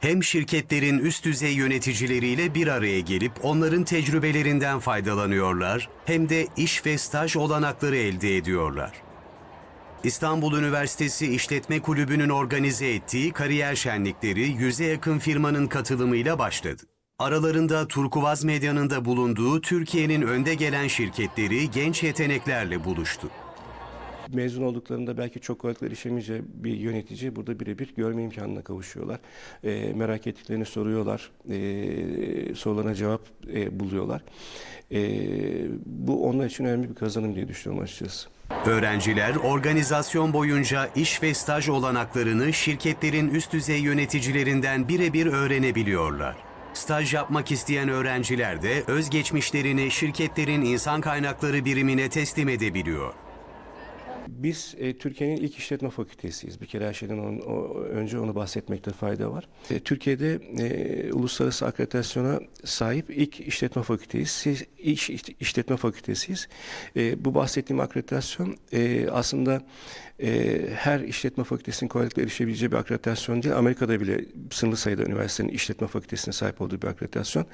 Hem şirketlerin üst düzey yöneticileriyle bir araya gelip onların tecrübelerinden faydalanıyorlar hem de iş ve staj olanakları elde ediyorlar. İstanbul Üniversitesi İşletme Kulübü'nün organize ettiği kariyer şenlikleri yüze yakın firmanın katılımıyla başladı. Aralarında Turkuvaz Medya'nın da bulunduğu Türkiye'nin önde gelen şirketleri genç yeteneklerle buluştu. Mezun olduklarında belki çok kolaylıkla erişemeyeceği bir yönetici burada birebir görme imkanına kavuşuyorlar. Eee, merak ettiklerini soruyorlar, eee, sorularına cevap eee, buluyorlar. Eee, bu onlar için önemli bir kazanım diye düşünüyorum açıkçası. Öğrenciler organizasyon boyunca iş ve staj olanaklarını şirketlerin üst düzey yöneticilerinden birebir öğrenebiliyorlar. Staj yapmak isteyen öğrenciler de özgeçmişlerini şirketlerin insan kaynakları birimine teslim edebiliyor. Biz e, Türkiye'nin ilk işletme fakültesiyiz. Bir kere her şeyden on- o- önce onu bahsetmekte fayda var. E, Türkiye'de e, uluslararası akreditasyona sahip ilk işletme fakülteyiz. Siz iş işletme fakültesiyiz. E, bu bahsettiğim akreditasyon e, aslında e, her işletme fakültesinin kolaylıkla erişebileceği bir akreditasyon değil. Amerika'da bile sınırlı sayıda üniversitenin işletme fakültesine sahip olduğu bir akreditasyon.